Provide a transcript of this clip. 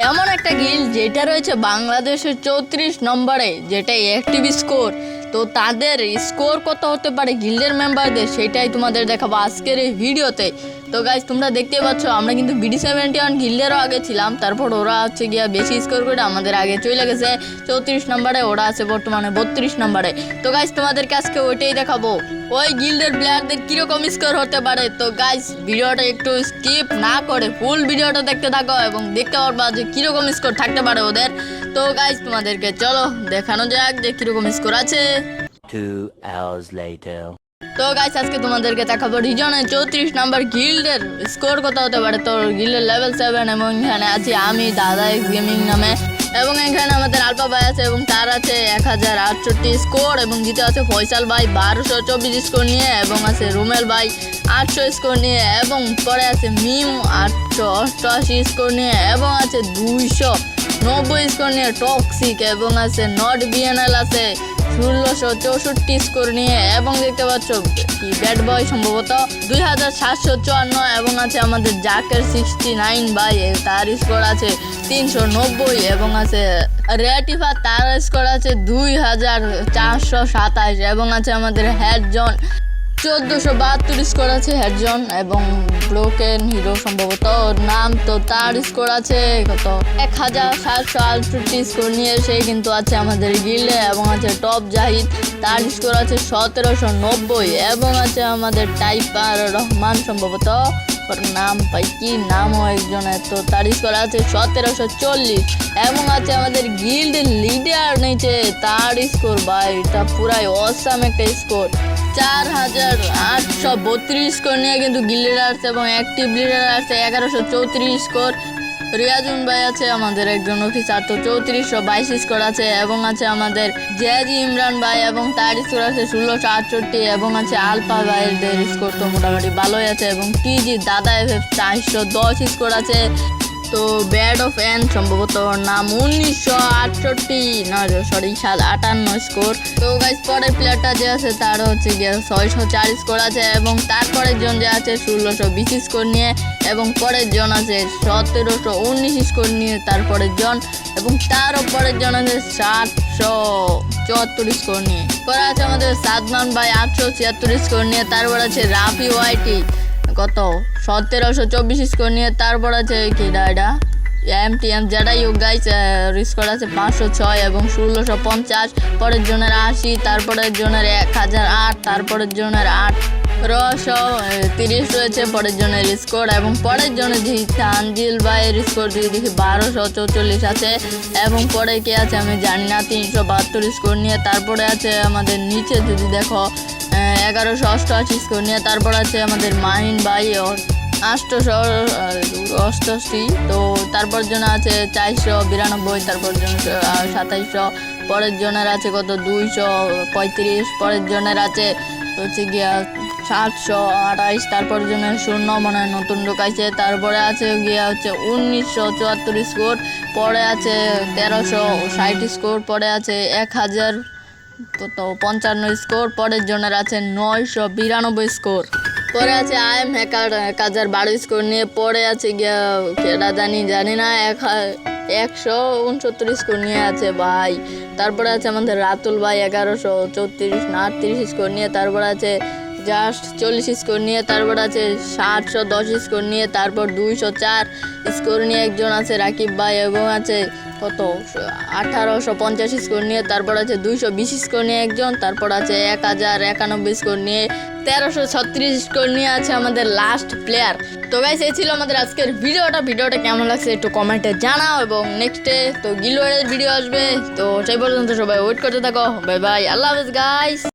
এমন একটা গিল যেটা রয়েছে বাংলাদেশের চৌত্রিশ নম্বরে যেটা অ্যাক্টিভ স্কোর তো তাদের স্কোর কত হতে পারে গিল্ডের মেম্বারদের সেটাই তোমাদের দেখাবো আজকের এই ভিডিওতে। তো গাইজ তোমরা দেখতে পাচ্ছ, আমরা কিন্তু বিডি সেভেন্টি ওয়ান গিল্ডেরও আগে ছিলাম, তারপর ওরা হচ্ছে গিয়া বেশি স্কোর করে আমাদের আগে চলে গেছে। চৌত্রিশ নম্বরে, ওরা আছে বর্তমানে বত্রিশ নম্বরে। তো গাইজ তোমাদেরকে আজকে ওইটাই দেখাবো। ওই গিল্ডের প্লেয়ারদের কীরকম স্কোর হতে পারে? তো গাইজ ভিডিওটা একটু স্কিপ না করে ফুল ভিডিওটা দেখতে থাকো এবং দেখতে পারবা যে কীরকম স্কোর থাকতে পারে ওদের। তো গাইজ তোমাদেরকে চলো দেখানো যাক যে কীরকম স্কোর আছে Two hours later. তো গাইস আজকে তোমাদেরকে দেখাবো রিজনের চৌত্রিশ নাম্বার গিল্ডের স্কোর কত হতে পারে? তো গিল্ডের লেভেল সেভেন এবং এখানে আছি আমি দাদা গেমিং নামে। এবং এখানে আমাদের আলপা ভাই আছে এবং তার আছে এক হাজার আটষট্টি স্কোর এবং জিতে আছে ফয়সাল ভাই বারোশো চব্বিশ স্কোর নিয়ে এবং আছে রুমেল ভাই আটশো স্কোর নিয়ে এবং পরে আছে মিম আটশো অষ্টআশি স্কোর নিয়ে এবং আছে দুইশো নব্বই স্কোর নিয়ে টক্সিক এবং আছে নট বিএনএল আছে। ষোলোশো চৌষট্টি স্কোর নিয়ে এবং দেখতে পাচ্ছ কি ব্যাট বয় সম্ভবত দুই হাজার সাতশো চুয়ান্ন এবং আছে আমাদের জাকের সিক্সটি নাইন বাই তার স্কোর আছে তিনশো নব্বই এবং আছে রেটিফা তার স্কোর আছে দুই হাজার চারশো সাতাশ এবং আছে আমাদের হেডজন চোদ্দোশো বাহাত্তর স্কোর আছে হেডজন এবং ব্রোকেন হিরো সম্ভবত। নাম তো তার স্কোর আছে। কত? এক হাজার সাতশো আটষট্টি স্কোর নিয়ে সে কিন্তু আছে আমাদের গিল্ডে এবং আছে টপ জাহিদ। তার স্কোর আছে সতেরোশো নব্বই এবং আছে আমাদের টাইপার রহমান সম্ভবত। ওর নাম পাই কি নাম ও একজনের তো তার স্কোর আছে সতেরোশো চল্লিশ এবং আছে আমাদের গিল্ড লিডার নিচে। তার স্কোর ভাই, এটা পুরাই অসাম একটা স্কোর। চার হাজার আটশো বত্রিশ স্কোর নিয়ে কিন্তু গিল্ডার আছে এবং অ্যাক্টিভ লিডার আছে এগারোশো চৌত্রিশ স্কোর রিয়াজুন ভাই আছে আমাদের একজন অফিসার তো চৌত্রিশশো বাইশ স্কোর আছে এবং আছে আমাদের জেজি ইমরান ভাই এবং তার স্কোর আছে ষোলোশো আটষট্টি এবং আছে আলফা ভাইয়ের স্কোর তো মোটামুটি ভালোই আছে এবং টিজি দাদা এফ এফ চারশো দশ স্কোর আছে। তো ব্যাড অফ এন সম্ভবত নাম উনিশশো আটষট্টি না সরি সাত, আটান্ন স্কোর তো গাইজ পরের প্লেয়ারটা যে আছে তার হচ্ছে গিয়ে ছয়শো চার স্কোর আছে এবং তারপরের জন যে আছে ষোলোশো বিশ স্কোর নিয়ে এবং পরের জন আছে সতেরোশো উনিশ স্কোর নিয়ে তারপরের জন এবং তারও পরের জন আছে সাতশো চুয়াত্তর স্কোর নিয়ে। পরে আছে আমাদের সাদমান ভাই আটশো ছিয়াত্তর স্কোর নিয়ে, তারপর আছে রাফি ওয়াইটি। কত? সতেরোশো চব্বিশ স্কোর নিয়ে তারপর আছে কি এটা এম টি এম যেটাই হোক গাইস স্কোর আছে পাঁচশো ছয় এবং ষোলোশো পঞ্চাশ। পরের জনের আশি, তারপরের জনের এক হাজার আট, তারপরের জনের আট রশো তিরিশ রয়েছে পরের জনের স্কোর এবং পরের জনের যে তানজিল ভাইয়ের স্কোর যদি দেখি বারোশো চৌচল্লিশ আছে এবং পরে কে আছে আমি জানি না, তিনশো বাহাত্তর স্কোর নিয়ে। তারপরে আছে আমাদের নিচে, যদি দেখো এগারোশো অষ্টআশি স্কোর নিয়ে তারপর আছে আমাদের মাহিন ভাই আষ্টশো অষ্টআশি, তো তারপর জন্য আছে চারশো বিরানব্বই, তারপর জন্য সাতাইশশো, পরের জনের আছে কত দুইশো পঁয়ত্রিশ, পরের জনের আছে হচ্ছে গিয়া সাতশো আঠাইশ, তারপর জন্য শূন্য মনে হয় নতুন ঢুকাইছে তারপরে আছে গিয়া হচ্ছে উনিশশো চুয়াত্তর স্কোর পরে আছে তেরোশো ষাট স্কোর পরে আছে এক হাজার কত পঞ্চান্ন স্কোর, পরের জনের আছে নয়শো বিরানব্বই স্কোর। পরে আছে আই এম হ্যাকার এক হাজার বারো স্কোর নিয়ে, পরে আছে গিয়া কেটা জানি জানি না, এক, একশো উনসত্তর স্কোর নিয়ে আছে ভাই। তারপরে আছে আমাদের রাতুল ভাই এগারোশো চৌত্রিশ, না আটত্রিশ স্কোর নিয়ে, তারপরে আছে জাস্ট চল্লিশ স্কোর নিয়ে তারপর আছে ষাটশো দশ স্কোর নিয়ে তারপর দুইশো চার স্কোর নিয়ে একজন আছে রাকিব ভাই এবং আছে কত? আঠারোশো পঞ্চাশ স্কোর নিয়ে তারপর আছে দুইশো বিশ স্কোর নিয়ে একজন, তারপর আছে এক হাজার একানব্বই স্কোর নিয়ে তেরোশো ছত্রিশ স্কোর নিয়ে আছে আমাদের লাস্ট প্লেয়ার তো গাইস এই ছিল আমাদের আজকের ভিডিওটা। ভিডিওটা কেমন লাগছে একটু কমেন্টে জানাও এবং নেক্সটে তো গিলোয়ারের ভিডিও আসবে। তো সেই পর্যন্ত সবাই ওয়েট করতে থাকো। বাই বাই আল্লাহ হাফেজ গাইস